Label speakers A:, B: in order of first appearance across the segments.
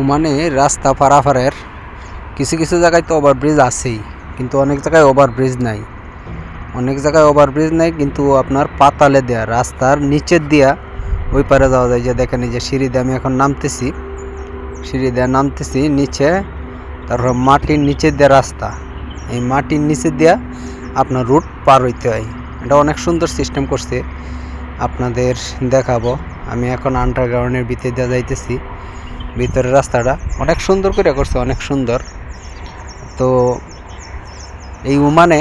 A: ওমানে রাস্তা পারাপারের কিছু কিছু জায়গায় তো ওভারব্রিজ আছেই, কিন্তু অনেক জায়গায় ওভারব্রিজ নাই। অনেক জায়গায় ওভারব্রিজ নাই, কিন্তু আপনার পাতালে দেয়া, রাস্তার নিচের দিয়া, ওই পারে যাওয়া যায়। যে দেখেন যে সিঁড়ি দিয়ে আমি এখন নামতেছি, সিঁড়ি দিয়ে নামতেছি, নিচে, তারপর মাটির নিচে দেওয়া রাস্তা। এই মাটির নিচে দিয়া আপনার রুট পার হইতে হয়। এটা অনেক সুন্দর সিস্টেম করছে। আপনাদের দেখাবো। আমি এখন আন্ডারগ্রাউন্ডের ভিতরে দিয়ে যাইতেছি। ভিতরের রাস্তাটা অনেক সুন্দর করে করছে, অনেক সুন্দর। তো এই উমানে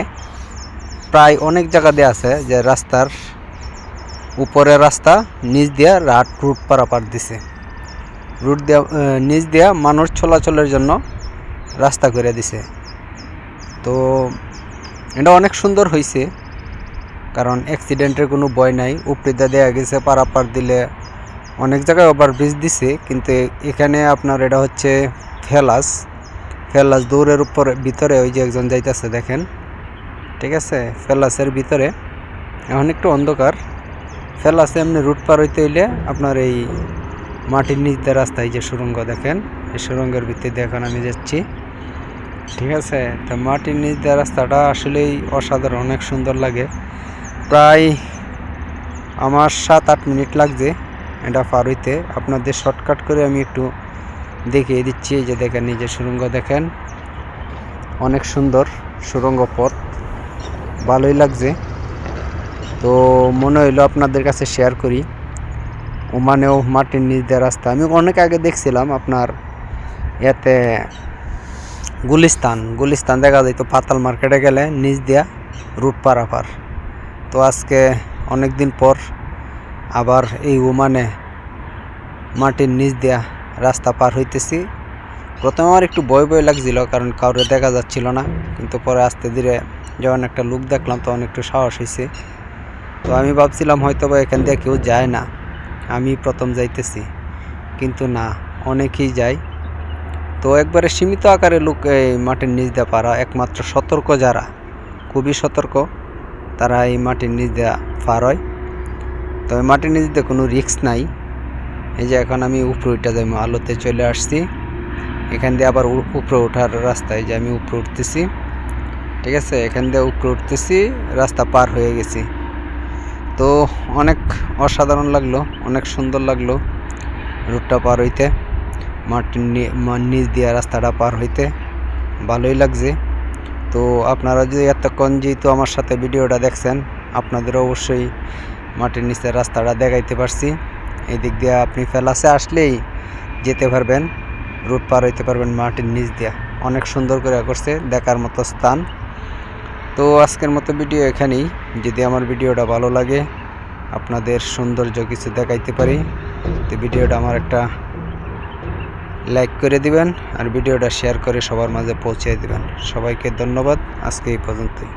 A: প্রায় অনেক জায়গা দিয়ে আছে যে রাস্তার উপরের রাস্তা নিচ দিয়া রাট রুট পারাপার দিছে। রুট দেওয়া নিচ দিয়া মানুষ চলাচলের জন্য রাস্তা করে দিছে। তো এটা অনেক সুন্দর হয়েছে কারণ অ্যাক্সিডেন্টের কোনো ভয় নাই। উপরিদা দেওয়া গেছে পারাপার দিলে অনেক জায়গায় ওভারব্রিজ দিছে, কিন্তু এখানে আপনার এটা হচ্ছে ফেলাস। ফেলাস দৌড়ের উপর, ভিতরে ওই যে একজন যাইতেছে, দেখেন। ঠিক আছে? ফেলাসের ভিতরে। এখন একটু অন্ধকার। ফেলাসে এমনি রুট পার হইতে হইলে আপনার এই মাটির নিচ দিয়ে রাস্তায় যে সুরঙ্গ, দেখেন? এই সুরঙ্গের দিয়ে এখন আমি যাচ্ছি। ঠিক আছে? তো মাটির নিচ দিয়ে রাস্তাটা আসলেই অসাধারণ, অনেক সুন্দর লাগে। প্রায় আমার সাত আট মিনিট লাগছে। এটা পার হইতে আপনাদের শর্টকাট করে আমি একটু দেখিয়ে দিচ্ছি, এই যে দেখেন, এই যে সুরঙ্গ দেখেন। অনেক সুন্দর সুরঙ্গ পথ, ভালোই লাগছে। তো মনে হইল আপনাদের কাছে শেয়ার করি। ওমানেও মাটির নিচ দিয়ে রাস্তা। আমি অনেক আগে দেখছিলাম আপনার ইয়াতে গুলিস্তান। গুলিস্তান দেখা যায় তো পাতাল মার্কেটে গেলে নিচ দিয়া রুট পারাপার। তো আজকে অনেক দিন পর আবার এই ওমানে মাটির নিচ দিয়া রাস্তা পার হইতেছি। প্রথমে আমার একটু ভয় ভয় লাগছিল, কারণ কাউরে দেখা যাচ্ছিল না। কিন্তু পরে আস্তে ধীরে যখন একটা লুক দেখলাম, তখন একটু সাহস হয়েছে তো আমি ভাবছিলাম হয়তো বা এখান দিয়ে কেউ যায় না। আমি প্রথম যাইতেছি, কিন্তু না, অনেকেই যায়। তো একবারে সীমিত আকারে লোক এই মাটির নিচ দিয়ে পারা, একমাত্র সতর্ক যারা, খুবই সতর্ক, তারা এই মাটির নিচ দিয়ে পার হয়। তো এই মাটির নিচ কোনো রিস্ক নাই। এই যে এখন আমি উপরে উঠে যাই আলোতে চলে আসছি, এখান দিয়ে আবার উপরে ওঠার রাস্তায় যে আমি উপরে উঠতেছি, ঠিক আছে? এখান দিয়ে উপরে উঠতেছি, রাস্তা পার হয়ে গেছি। তো অনেক অসাধারণ লাগল, অনেক সুন্দর লাগল রুটটা পার হইতে, মাটির নিচ দিয়ে রাস্তাটা পার হইতে। ভালোই লাগছে। তো আপনারা যদি এতক্ষণ যেহেতু আমার সাথে ভিডিওটা দেখছেন আপনাদের অবশ্যই মাটির নিচের রাস্তাটা দেখাইতে পারছি। এই দিক দিয়ে আপনি ফেলাসে আসলেই যেতে পারবেন, রুট পার হইতে পারবেন মাটির নিচ দিয়ে। অনেক সুন্দর করে করছে, দেখার মতো স্থান। তো আজকের মতো ভিডিও এখানেই। যদি আমার ভিডিওটা ভালো লাগে, আপনাদের সৌন্দর্য কিছু দেখাইতে পারি, তো ভিডিওটা আমার একটা লাইক করে দিবেন আর ভিডিওটা শেয়ার করে সবার মাঝে পৌঁছে দিবেন। সবাইকে ধন্যবাদ, আজকে এই পর্যন্তই।